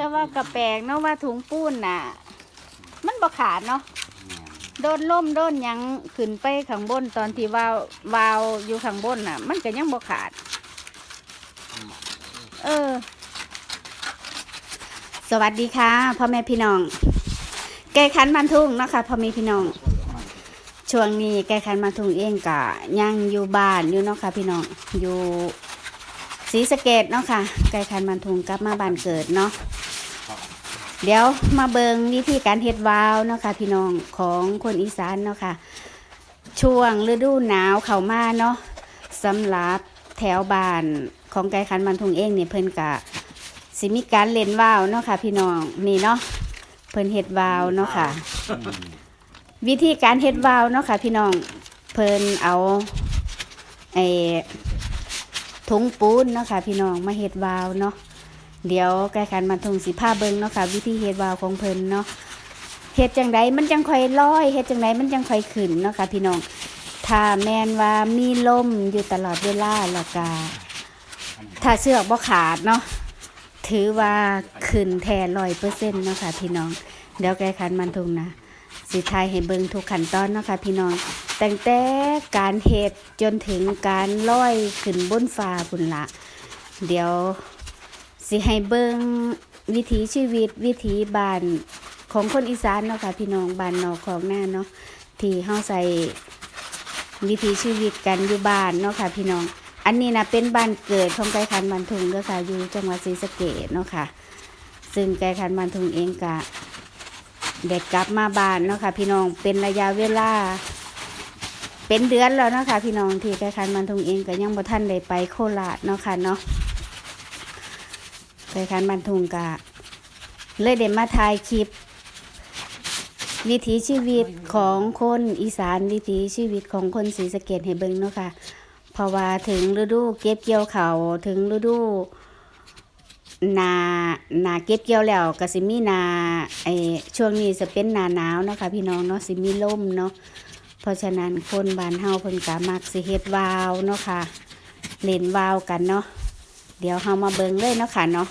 แต่ว่ากระแปลกเนาะว่าถุงปูนน่ะ มันบ่ขาดเนาะโดนล่มโดนหยังขึ้นไปข้างบนตอนที่วาววาวอยู่ข้างบนน่ะ มันก็ยังบ่ขาด เออ สวัสดีค่ะพ่อแม่พี่น้อง แก่ขันบันทุ่งเนาะคะพ่อแม่พี่น้อง ช่วงนี้แก่ขันบันทุ่งเองกะยังอยู่บ้านอยู่เนาะค่ะพี่น้องอยู่ศรีสะเกดเนาะค่ะแก่ขันบันทุ่งกลับมาบ้านเกิดเนาะ เดี๋ยวมาเบิงวิธีการเฮ็ดวาวเนาะค่ะพี่น้องของคนอีสานเนาะค่ะช่วงฤดูหนาวเข้ามาเนาะสำหรับแถวบ้านของไก่ขันบันทุงเองเนี่ยเพิ่นกะสิมีการเล่นวาวเนาะค่ะพี่น้องนี่เนาะเพิ่นเฮ็ดวาวเนาะค่ะ วิธีการเฮ็ดวาวเนาะค่ะพี่น้องเพิ่นเอาไอ้ถุงปูนเนาะค่ะพี่น้องมาเฮ็ดวาวเนาะ เดี๋ยวไก่ขันบันทุงสิพาเบิงเนาะค่ะ วิธีเฮ็ดวาวของเพิ่นเนาะเฮ็ดจังไดมันจังค่อยลอยเฮ็ดจังไดมันจังค่อยขึ้นเนาะค่ะพี่น้องถ้าแมนว่ามีลมอยู่ตลอดเวลาแล้วก็ถ้าเสือกบ่ขาดเนาะถือว่าขึ้นแท้ร้อยเปอร์เซ็นต์เนาะค่ะพี่น้องเดี๋ยวไก่ขันมันทุงนะสิทายให้เบิงทุกขั้นตอนเนาะค่ะพี่น้องตั้งแต่การเฮ็ดจนถึงการลอยขึ้นบนฟ้าพุ่นละ เดี๋ยว สิให้เบิ่งวิถีชีวิตวิถีบ้านของคนอีสานเนาะค่ะพี่น้องบ้านนอกของหน้าเนาะที่เฮาใส่วิถีชีวิตกันอยู่บ้านเนาะค่ะ พี่น้อง อันนี้นะเป็นบ้านเกิดของไก่คันบันทุงเด้อค่ะอยู่จังหวัดศรีสะเกษเนาะค่ะ ซึ่งไก่คันบันทุงเองกะเด็กกลับมาบ้านเนาะค่ะ พี่น้องเป็นระยะเวลา เป็นเดือนแล้วเนาะค่ะ พี่น้องที่ไก่คันบันทุงเองก็ยังบ่ทันได้ไปโคราชเนาะค่ะเนาะ ไก่คันบันทุงกะ เลยเด็มาถ่ายคลิป วิถีชีวิตของคนอีสานวิถีชีวิตของคนศรีสะเกดให้เบิ่งเนาะค่ะเพราะว่าถึงฤดูเก็บเกี่ยวเขาถึงฤดูนานาเก็บเกี่ยวแล้วก็สิมีนาไอช่วงนี้จะเป็นหนาหนาวเนาะค่ะพี่น้องเนาะสิมีลมเนาะเพราะฉะนั้นคนบ้านเฮาเพิ่นก็มักสิเฮ็ดวาวเนาะค่ะเล่นวาวกันเนาะ เดี๋ยวเฮามาเบิ่งเลยเนาะค่ะเนาะ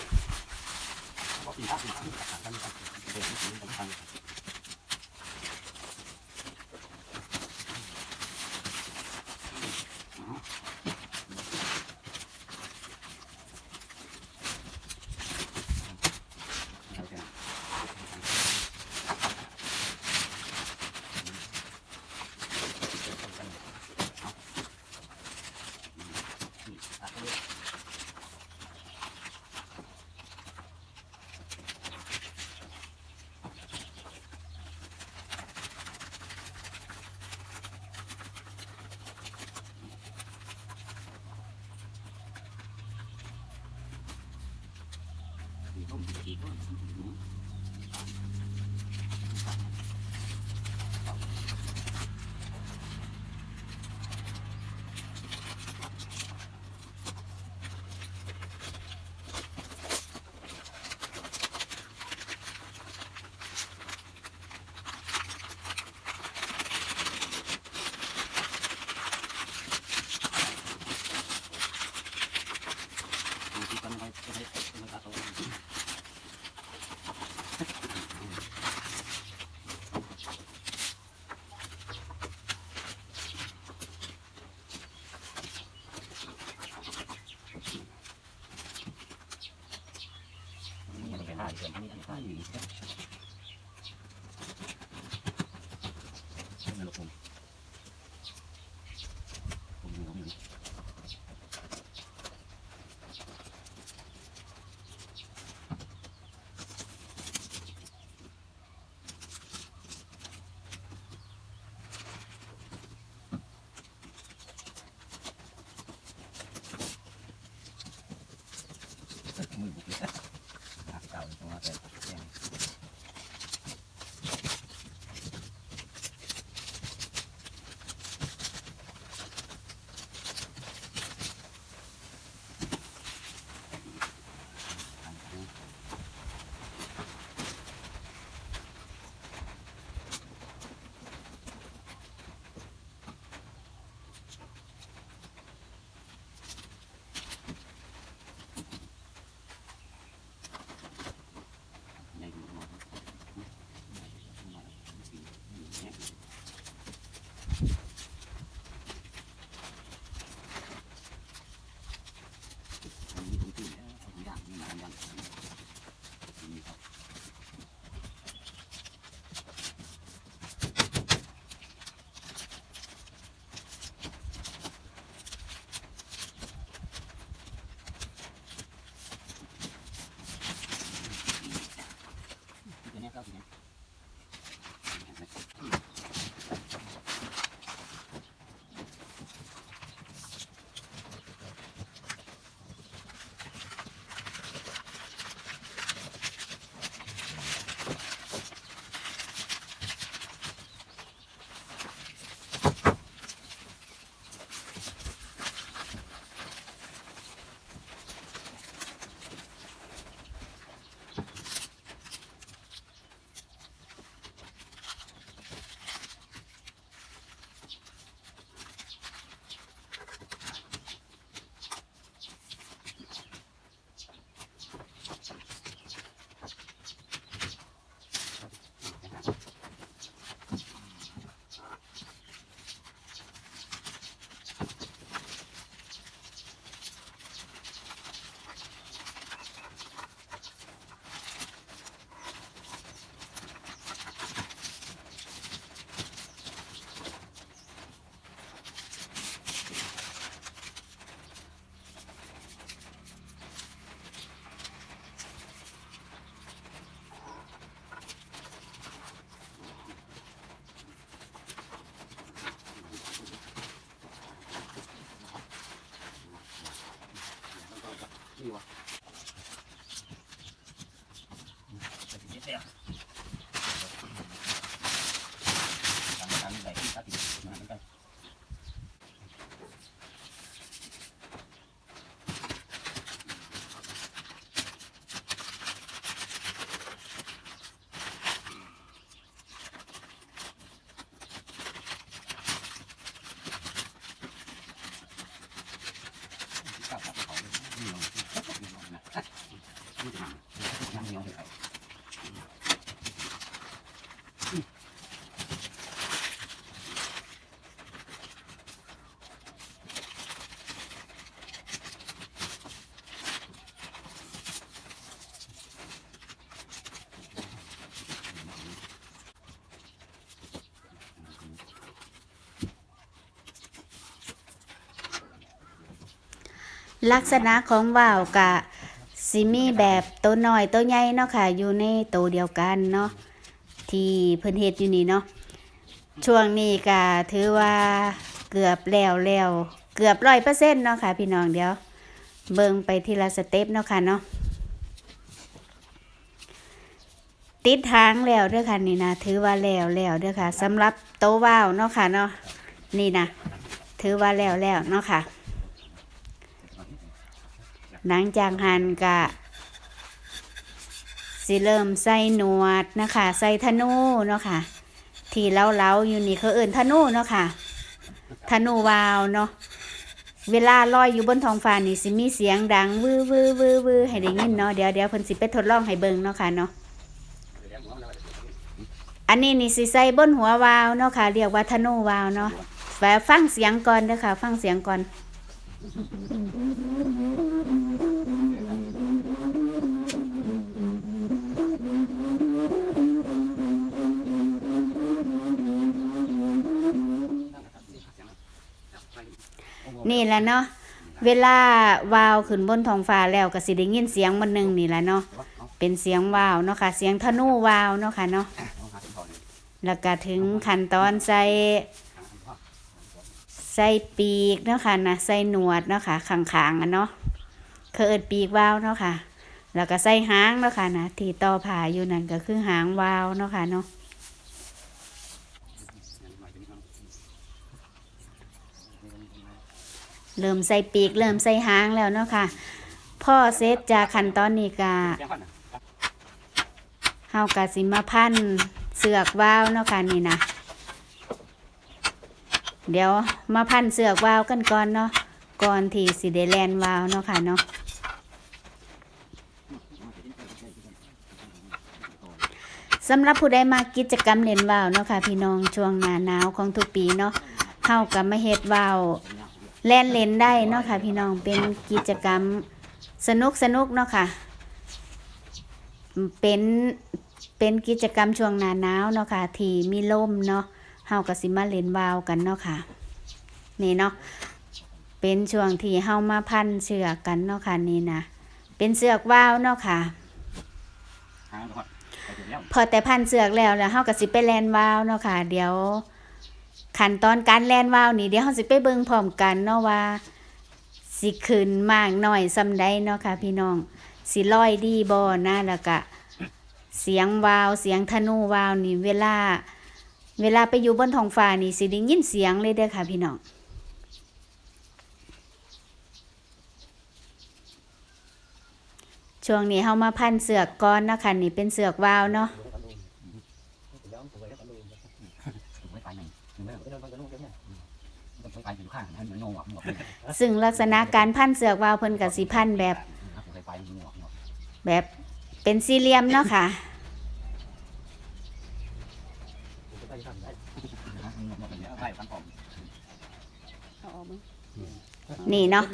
นี่จะยังเหนียวให้เขาลักษณะของว่าวกะ สิมีแบบตัวน้อยตัวใหญ่เนาะค่ะ อยู่ในตัวเดียวกันเนาะที่เพิ่นเฮ็ดอยู่นี่เนาะช่วงนี้ก็ถือว่าเกือบแล้วแล้วเกือบร้อยเปอร์เซ็นต์เนาะค่ะ พี่น้องเดี๋ยว เบิ่งไปทีละสเต็ปเนาะค่ะเนาะติดทางแล้วเด้อค่ะนี่นะถือว่าแล้วแล้วเด้อค่ะสำหรับโตวว่าวเนาะค่ะเนาะนี่นะถือว่าแล้วแล้วเนาะค่ะ หลังจากหันกะสิเริ่มใส่หนวดนะคะ ใส่ธนูเนาะค่ะ ที่เล้าเล้าๆอยู่นี่เขาเอื่นธนูเนาะค่ะธนูวาวเนาะเวลาลอยอยู่บนท้องฟ้านี่สิมีเสียงดังวือวือวือวือให้ได้ยินเนาะเดี๋ยวเดี๋ยวเพิ่นสิไปทดลองให้เบิ่งเนาะค่ะเนาะอันนี้นี่สิใส่บนหัววาวเนาะค่ะเรียกว่าธนูวาวเนาะแบบฟังเสียงก่อนเด้อค่ะ ฟังเสียงก่อน นี่แหละเนาะเวลาวาวขึ้นบนท้องฟ้าแล้วก็สิได้ยินเสียงมันหนึ่งนี่แหละเนาะเป็นเสียงวาวเนาะค่ะ เสียงธนูวาวเนาะค่ะเนาะแล้วก็ถึงขั้นตอนใส่ใส่ปีกเนาะค่ะนะใส่หนวดเนาะค่ะขางๆอะเนาะเคยเอิดปีกวาวเนาะค่ะ แล้วก็ใส่หางเนาะค่ะนะที่ต่อผ่าอยู่นั่นก็คือหางวาวเนาะค่ะเนาะ เริ่มใส่ปีก เริ่มใส่หางแล้วเนาะค่ะพ่อเซตจากขั้นตอนนี้ก็เฮากะสิมาพันเสือกว้าวเนาะค่ะนี่นะเดี๋ยวมาพันเสือกว้าวกันก่อนเนาะก่อนที่สิได้แลนว้าวเนาะค่ะเนาะสำหรับผู้ใดมากิจกรรมเล่นวาวเนาะค่ะพี่น้องช่วงหน้าหนาวของทุกปีเนาะเฮาก็มาเฮ็ดวาว แล่นเล่นได้เนาะค่ะ พี่น้องเป็นกิจกรรมสนุกสนุกเนาะค่ะ เป็นเป็นกิจกรรมช่วงหน้าหนาวเนาะค่ะ ที่มีลมเนาะเฮาก็สิมาเล่นวาวกันเนาะค่ะนี่เนาะเป็นช่วงที่เฮามาพันเชือกกันเนาะค่ะนี่นะเป็นเสือกวาวเนาะค่ะพอแต่พันเสือกแล้วแล้วเฮาก็สิไปแลนวาวเนาะค่ะ เดี๋ยว ขั้นตอนการแลนวาวนี่เดี๋ยวเราสิไปเบิ่งพร้อมกันเนาะว่าสิขึ้นมากน้อยซำใดเนาะค่ะ พี่น้องสิลอยดีบ่นะแล้วก็เสียงวาวเสียงธนูวาวนี่เวลา เวลาไปอยู่บนท้องฟ้านี่สิได้ยินเสียงเลยเด้อค่ะ พี่น้องช่วงนี้เฮามาพันเสือกก่อนเนาะคะนี่เป็นเสือกวาวเนาะ ซึ่งลักษณะการพันเสือกวาวเพิ่นกับสีพันแบบแบบเป็นสี่เหลี่ยมเนาะค่ะนี่เนาะ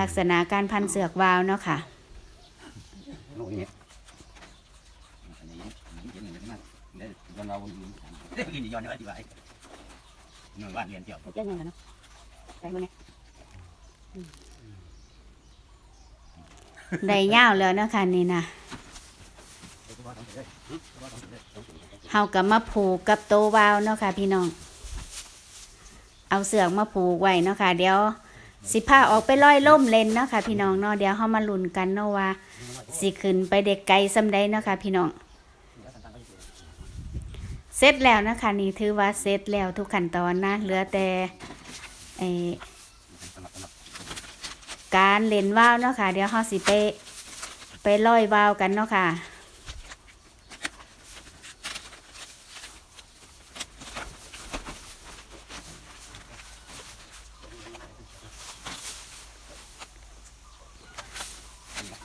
ลักษณะการพันเสือกวาวเนาะค่ะบ้า นเรียนเที่ยวเจ้าเงินเนาะใส่คนนี้ได้ยาวแล้วเนาะค่ะนี่นะเฮากับมาผูกกับโตววาวเนาะค่ะ พี่น้อง เอาเสือกมาผูกไว้เนาะค่ะ เดี๋ยว สิพาออกไปลอยล่มเล่นเนาะค่ะ พี่น้องเนาะเดี๋ยวเฮามาลุ้นกันเนาะว่าสิขึ้นไปเด็กไกลซำใดเนาะค่ะ พี่น้อง เสร็จแล้วนะคะ นี่ถือว่าเสร็จแล้วทุกขั้นตอนนะ เหลือแต่ไอการเล่นว่าวเนาะค่ะ เดี๋ยวเฮาสิไปไปลอยว่าวกันเนาะค่ะ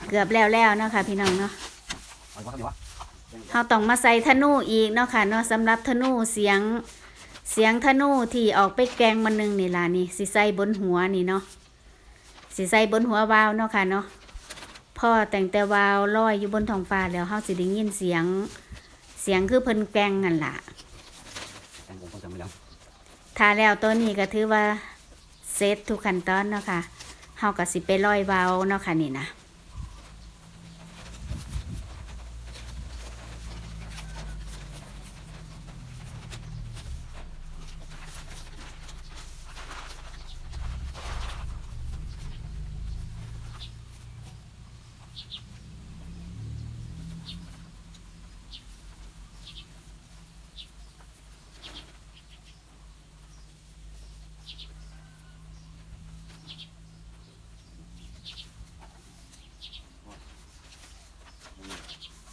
เกือบแล้วแล้วเนาะค่ะพี่น้องเนาะ เราต้องมาใส่ธนูอีกเนาะค่ะเนาะสำหรับธนูเสียงเสียงธนูที่ออกไปแกงมันหนึงนี่ล่ะนี่สิใส่บนหัวนี่เนาะสิใส่บนหัววาวเนาะค่ะเนาะพ่อแต่งแต่วาวลอยอยู่บนท้องฟ้าแล้วเฮาสิได้ยินเสียงเสียงคือเพิ่นแกงนั่นล่ะแตงผมต้องจำไว้แล้วถ้าแล้วตัวนี้ก็ถือว่าเซตทุกขั้นตอนเนาะค่ะเฮาก็สิไปลอยวาวเนาะค่ะนี่นะ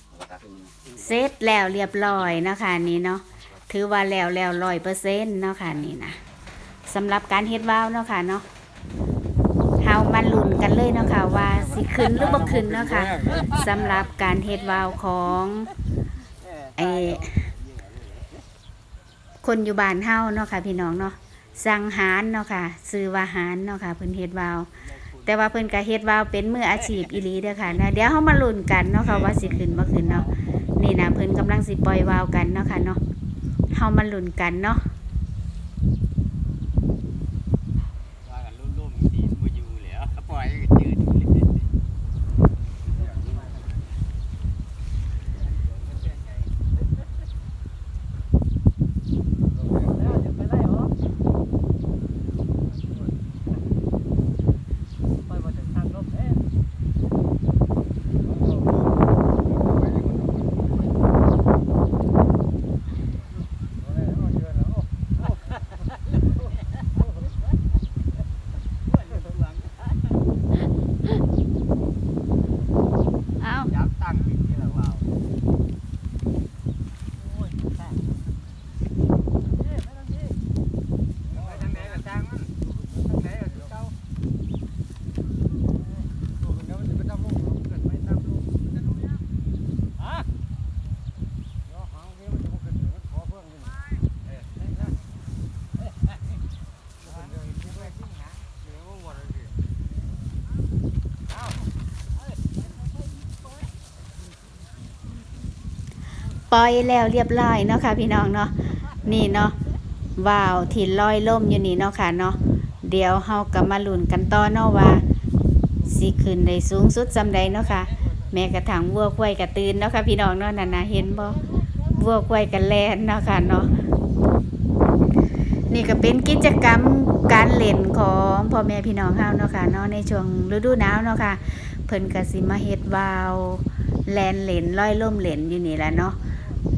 เอาไว้ตา ขึ้นมือเซตแล้วเรียบร้อยนะคะนี่เนาะถือว่าแล้วแล้วร้อยเปอร์เซ็นต์เนาะค่ะนี่นะสำหรับการเฮ็ดวาวเนาะค่ะเนาะเฮามาลุ้นกันเลยเนาะค่ะว่าสิขึ้นหรือบ่ขึ้นเนาะค่ะสำหรับการเฮ็ดวาวของไอคนอยู่บ้านเฮาเนาะค่ะพี่น้องเนาะสั่งหารเนาะค่ะซื้อว่าหารเนาะค่ะเพิ่นเฮ็ดวาวแต่ว่าเพิ่นก็เฮ็ดวาวเป็นมืออาชีพอีหลีเด้อค่ะนะเดี๋ยวเฮามาลุ้นกันเนาะค่ะว่าสิขึ้นบ่ขึ้นเนาะ นี่นะเพิ่นกำลังสิปล่อยวาวกันเนาะค่ะเนาะเฮามาลุ้นกันเนาะ ว่ากันรุ่มๆสีบ่อยู่แล้วปล่อยให้จืดเลย เอ้า ยับตั้งอยู่ที่ละว่าวโอ้ยแตกเอ้ยไม่ต้องดีไปทางไหนก็จ้างมันทางไหนก็คือเก่าโอ้ยเดี๋ยวมันจะไปตามลูกเกิดไม่ตามลูกจะลูกยังฮะเดี๋ยวหางเดี๋ยวมันจะบ่เกิดเดี๋ยวมันขอเพิ่มอยู่นี่เอ้ยได้ได้เอ้ยเอ้ยเอ้ยเดี๋ยวอีกทีเพื่อนทิ้งหาเดี๋ยวมันหมดเลยสิเอ้า ปล่อยแล้วเรียบร้อยเนาะค่ะพี่น้องเนาะนี่เนาะว้าวที่ลอยล่มอยู่นี่เนาะค่ะเนาะเดี๋ยวเฮาก็มาลุ้นกันต่อเนาะว่าสิขึ้นได้สูงสุดซำใดเนาะค่ะ แม้กระทั่งวัวควายก็ตื่นเนาะค่ะพี่น้องเนาะนั่นนะเห็นบ่วัวควายก็แล่นเนาะค่ะเนาะนี่ก็เป็นกิจกรรมการเล่นของพ่อแม่พี่น้องเฮาเนาะค่ะเนาะในช่วงฤดูหนาวเนาะค่ะ เพิ่นก็สิมาเฮ็ดวาวแลนเหลนร้อยล่มเหลนอยู่นี่แหละเนาะ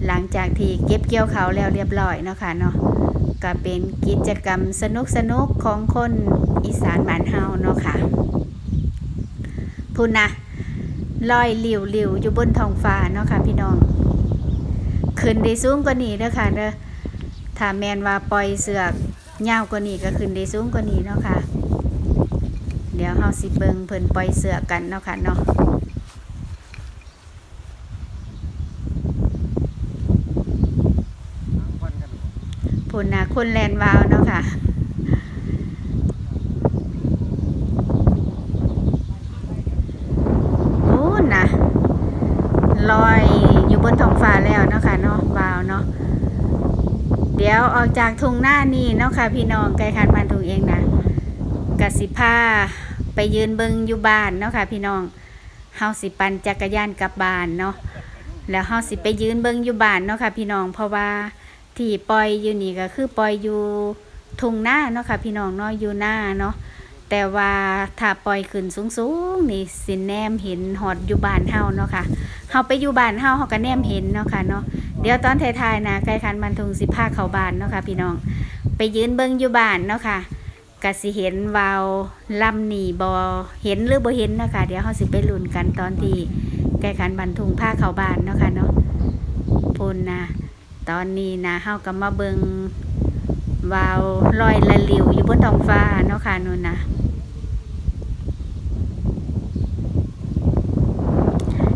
หลังจากที่เก็บเกี่ยวเขาแล้วเรียบร้อยเนาะค่ะเนาะก็เป็นกิจกรรมสนุกสนุกของคนอีสานบ้านเฮาเนาะค่ะพุ่นนะลอยหลิวหลิวอยู่บนท้องฟ้าเนาะค่ะพี่น้องขึ้นได้สูงกว่านี้เด้อค่ะเด้อถ้าแมนว่าปล่อยเสือกยาวกว่านี้ก็ขึ้นได้สูงกว่านี้เนาะค่ะ เดี๋ยวเฮาสิเบิงเพิ่นปล่อยเสือกกันเนาะค่ะเนาะ หางฟันกัน พุ่นนะคนแลนวาวเนาะค่ะโอ้นะลอยอยู่บนท้องฟ้าแล้วเนาะค่ะเนาะวาวเนาะเดี๋ยวออกจากทุ่งหน้านี่เนาะค่ะ พี่น้องไกลคันบานทุ่งเองนะกสิพาไปยืนเบิงอยู่บ้านเนาะค่ะ พี่น้องเฮาสิปันจักรยานกลับบ้านเนาะแล้วเฮาสิไปยืนเบิงอยู่บ้านเนาะค่ะ พี่น้องเพราะว่า ที่ปล่อยอยู่นี่ก็คือปล่อยอยู่ทุ่งหน้าเนาะค่ะพี่น้องเนาะอยู่หน้าเนาะแต่ว่าถ้าปล่อยขึ้นสูงๆนี่สินแนมเห็นหอดอยู่บ้านเฮาเนาะค่ะเฮาไปอยู่บ้านเฮาเฮาก็แนมเห็นเนาะค่ะเนาะเดี๋ยวตอนท้ายๆนะไกลคันบันทุงสิพาเข้าบานเนาะค่ะพี่น้อง ไปยืนเบิ่งอยู่บ้านเนาะค่ะก็สิเห็นวาวลำหนีบ่เห็นหรือบ่เห็นเนาะค่ะเดี๋ยวเฮาสิไปลุ้นกันตอนที่ไกลคันบันทุงพาเข้าบานเนาะค่ะเนาะพุ่นนะ ตอนนี้นะเฮาก็มาเบิงวาวลอยละหลิวอยู่บนท้องฟ้าเนาะค่ะนู่นนะ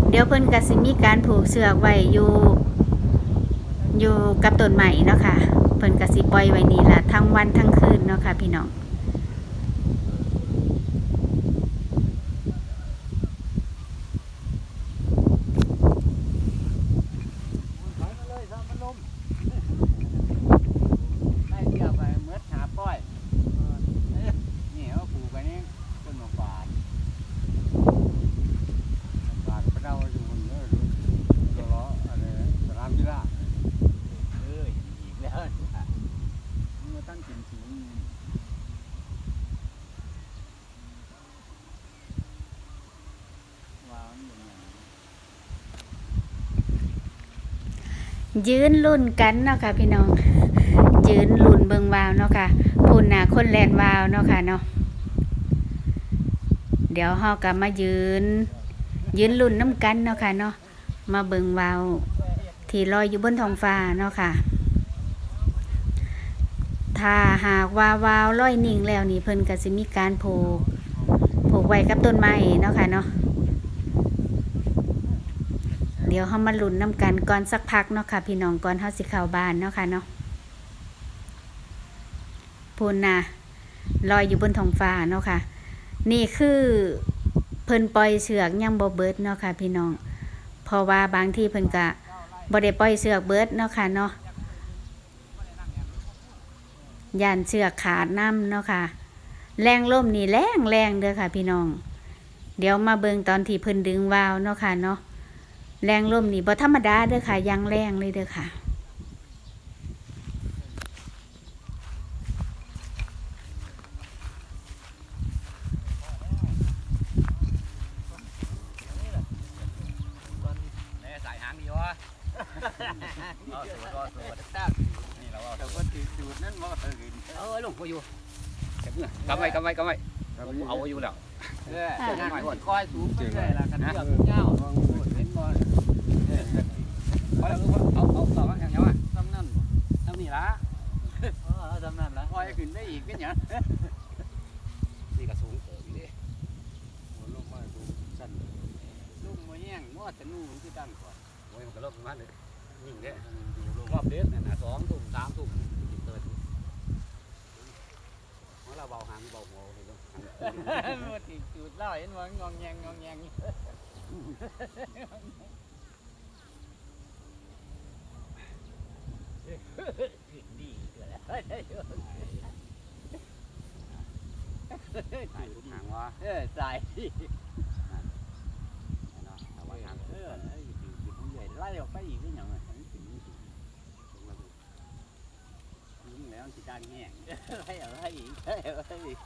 เดี๋ยวเพิ่นก็สิมีการผูกเสือกไว้อยู่อยู่กับต้นไม้เนาะค่ะเพิ่นก็สิปล่อยไว้นี่ละทั้งวันทั้งคืนเนาะค่ะพี่น้อง ถอยมาเลยถ้ามันลมได้เกี่ยวไปเมื่อหาป้อยนี่เขาปลูกไปนี่ต้นมะปรางมะปรางไปเดาอยู่บนเนื้อดูตัวล้ออะไรสนามกีฬาเอ้ยอีกแล้วมันมาตั้งกินสูงว้าวมันเป็นไง ยืนรุ่นกันเนาะค่ะพี่น้อง ยืนรุ่นเบิงวาวเนาะค่ะพุ่นน่ะคนแลนวาวเนาะค่ะเนาะเดี๋ยวเฮาก็มายืน ยืนรุ่นน้ำกันเนาะค่ะเนาะมาเบิงวาวที่ลอยอยู่บนท้องฟ้าเนาะค่ะถ้าหากว่าวาวลอยนิ่งแล้วนี่เพิ่นก็สิมีการผูกผูกไว้กับต้นไม้เนาะค่ะเนาะ เดี๋ยวเฮามาลุ้นน้ำกันก่อนสักพักเนาะค่ะพี่น้องก่อนเฮาสิเข้าบ้านเนาะค่ะเนาะพูนน่ะลอยอยู่บนท้องฟ้าเนาะค่ะ นี่คือเพิ่นปล่อยเชือกยังบ่เบิดเนาะค่ะ พี่น้อง เพราะว่าบางที่เพิ่นก็บ่ได้ปล่อยเชือกเบิดเนาะค่ะเนาะย่านเชือกขาดน้ำเนาะค่ะ แรงลมนี่แรงแรงเด้อค่ะ พี่น้อง เดี๋ยวมาเบิงตอนที่เพิ่นดึงวาวเนาะค่ะเนาะ แรงลมนี่บ่ธรรมดาเด้อค่ะยังแรงเลยเด้อค่ะแน่สายหางดีวะเอาสวยก็สวยนี่เราเอาแต่ว่าติดจุดนั้นว่าถึงเออลงก็อยู่เก็บเงินกำไว้กำไว้กำไว้เอาอยู่แล้ว เออนั่นคนคอยสูงไปเลยล่ะกันเรื่องเงา เห็นบ่เอาเอาเอาเอาอย่างเงี้ยว่ะทำนั่นทำนี่ละเออทำนั่นละคอยขึ้นได้อีกเป็นหยังนี่ก็สูงเติบดิลงมาดูสั่นลูกมวยแย่งมั่วแต่นู่นที่ตั้งก่อนโอ้ยมันก็เริ่มาเลยยิ่งเด้รอบเด็ดเนี่ยนะสองตุ่มสามตุ่มเติดเมื่อเราเบาหางเบาหัวเลยเนาะมันติดจุดเล่าเห็นว่างองแงงงองแงง ดีเกิดอะไรใส่ทุกหางว่าเออใส่เนาะแต่ว่าหางเออไอ้จุดจุดมันใหญ่ไล่ออกไปอีกเป็นหยังไงถึงถึงแล้วสิการแห้งไล่เอาไล่อีกไล่เอาไล่อีก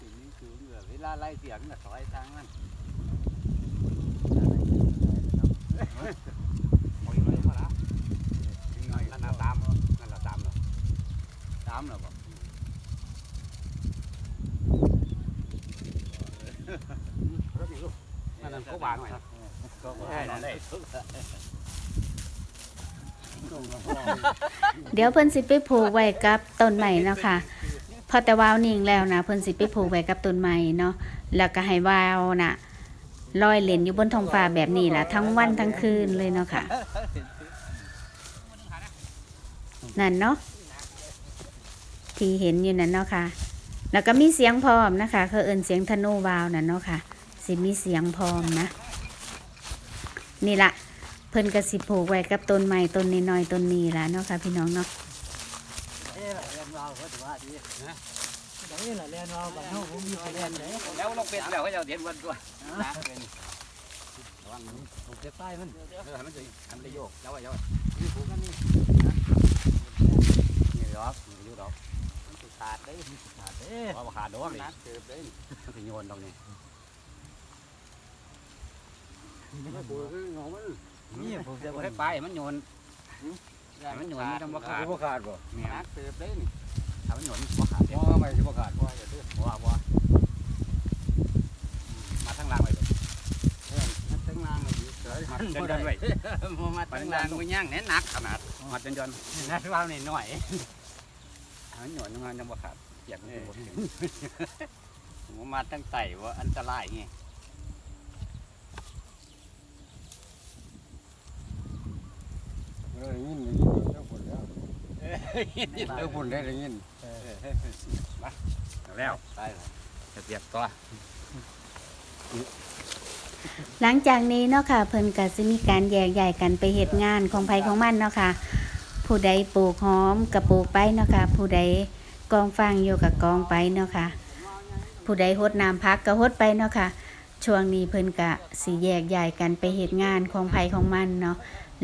ถึงนี่คือเรือเวลาไล่เสียงน่ะถอยทางมัน โอ้ยเลยมาละนั่นน่ะตามนั่นน่ะตามเนาะตามแล้วบ่รถนี่ลูกนั่นนั่นเขาบางหน่อยก็ได้นั่นได้เดี๋ยวเพิ่นสิไปผูกไว้กับต้นใหม่เนาะค่ะพอแต่วาวนิ่งแล้วนะเพิ่นสิไปผูกไว้กับต้นใหม่เนาะแล้วก็ให้วาวน่ะ ลอยเล่นอยู่บนท้องฟ้าแบบนี้ล่ะ ทั้งวันทั้งคืนเลยเนาะค่ะ นั่นเนาะที่เห็นอยู่นั่นเนาะค่ะ แล้วก็มีเสียงพร้อมนะคะเขาเอินเสียงธนูวาวนั่นเนาะค่ะ สิมีเสียงพร้อมนะ นี่ละเพิ่นกระสิผูกไว้กับต้นไม้ต้นนี้น้อยต้นนี้ละเนาะค่ะ พี่น้องเนาะ เอ้ยเรียนเราก็ถือว่าดีนะเดี๋ยวนี้แหละเรียนเราบ้านเฮาผมมีเรียนเด้แล้วลงเป็ดแล้วเขาจะเห็นวันตัวนะเป็นระวังมันผมจะใต้มันเออให้มันจะให้มันจะโยกแล้วว้แล้วไว้นี่ผูกกันนี่นี่ดอกนี่อยู่ดอกมันขาดได้ขาดเด้ว่าขาดดอกนี่นักเติบได้มันโยนตรงนี้ไม่ปวดคืองมันนี่ผมจะได้ไปมันโยนมันโยนมันต้องบ่ขาดสิบ่ขาดบ่นักเติบได้นี่ ถ้ามันโยนบ่ขาดเด้มองไปสิบ่ขาดบ่อย่าดื้อบ่ว่าบ่ว่ามาทางล่างไว้เลยเออนักทั้งนางเลยดิเสยมัหัดนจนบ่จได้นไว้บ่มาทั้งนางบ่ย่างแน่นักขนาดมัดจนจนนัดว่าวนี่หน่อยมันโยนยังไงยังบ่ขาดเปียกมันสิบ่ถึงผมมาทั้งไตว่าอันตรายไงเออยินได้ยินเจ้าผลแล้วเจ้าผลได้ ได้ยินแล้วไปเลยเปียกตัวหลังจากนี้เนาะค่ะ เพิ่นก็สิมีการแยกย้ายกันไปเฮ็ดงานของไผของมันเนาะค่ะ ผู้ใดปลูกหอมก็ปลูกไปเนาะค่ะ ผู้ใดกองฟางอยู่กับกองไปเนาะค่ะ ผู้ใดหดน้ำพักก็หดไปเนาะค่ะ ช่วงนี้เพิ่นก็สิแยกย้ายกันไปเฮ็ดงานของไผของมันเนาะ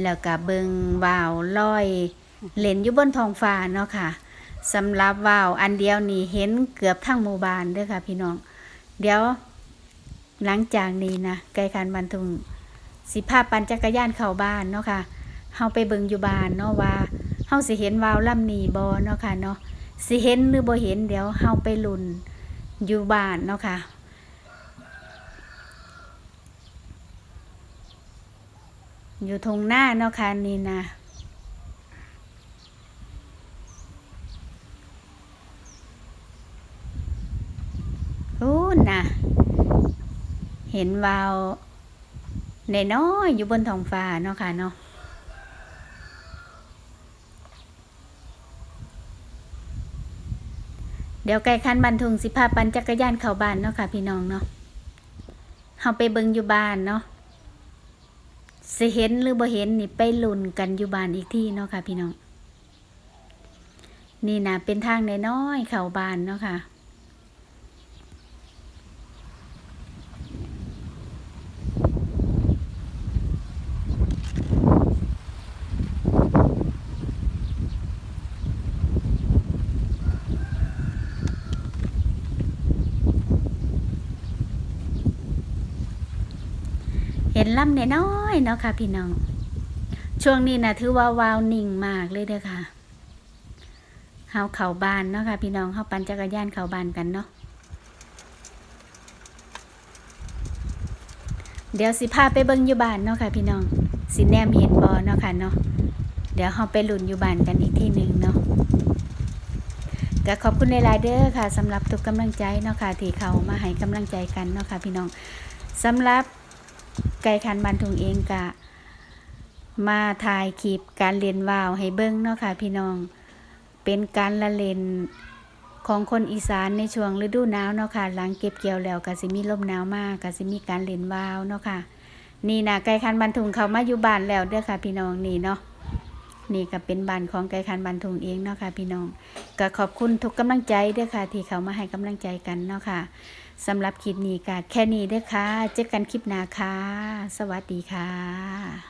แล้วก็เบิงวาวลอยเล่นอยู่บนท้องฟ้าเนาะค่ะ สำหรับว่าวอันเดียวนี่เห็นเกือบทั้งหมู่บ้านเด้อค่ะ พี่น้อง เดี๋ยว หลังจากนี้นะไกลคันบันทุงสิพาพปั่นจักรยานเข้าบ้านเนาะค่ะเฮาไปเบิ่งอยู่บ้านเนาะว่าเฮาสิเห็นวาวลำนีบ่เนาะค่ะเนาะสิเห็นหรือบ่เห็นเดี๋ยวเฮาไปลุ้นอยู่บ้านเนาะค่ะอยู่ทงหน้าเนาะค่ะนี่นะ อู้น่ะเห็นวาวในน้อยอยู่บนท้องฟ้าเนาะค่ะเนาะเดี๋ยวไก่คันบันทุงสิพาปันจักรยานเข้าบ้านเนาะค่ะ พี่น้องเนาะเฮาไปเบิงอยู่บ้านเนาะสิเห็นหรือบ่เห็นนี่ไปลุ้นกันอยู่บ้านอีกที่เนาะค่ะ พี่น้อง นี่นะเป็นทางน้อยๆเข้าบ้านเนาะค่ะ ลำน้อยๆเนาะค่ะพี่น้อง ช่วงนี้นะถือว่าวาวนิ่งมากเลยเด้อค่ะเฮาเข่าบานเนาะค่ะพี่น้องเฮาปั่นจักรยานเข่าบานกันเนาะเดี๋ยวสิพาไปเบิ่งอยู่บ้านเนาะค่ะพี่น้องสิแนมเห็นบ่เนาะค่ะเนาะเดี๋ยวเฮาไปลุ้นอยู่บ้านกันอีกที่หนึ่งเนาะก็ขอบคุณในไลเด้อค่ะสำหรับทุกกำลังใจเนาะค่ะที่เขามาให้กำลังใจกันเนาะค่ะพี่น้องสำหรับ ไก่คันบันทุงเองกะ มาถ่ายคลิปการเรียนว่าวให้เบิ้งเนาะค่ะพี่น้อง เป็นการละเล่นของคนอีสานในช่วงฤดูหนาวเนาะค่ะ หลังเก็บเกี่ยวแล้วก็สิมีลมหนาวมากก็สิมีการเล่นว่าวเนาะค่ะ นี่นะไก่คันบันทุงเขามาอยู่บ้านแล้วเด้อค่ะ พี่น้องนี่เนาะนี่ก็เป็นบ้านของไก่คันบันทุงเองเนาะค่ะ พี่น้องก็ขอบคุณทุกกำลังใจเด้อค่ะ ที่เขามาให้กำลังใจกันเนาะค่ะ สำหรับคลิปนี้ก็แค่นี้เด้อค่ะ เจอกันคลิปหน้าค่ะ สวัสดีค่ะ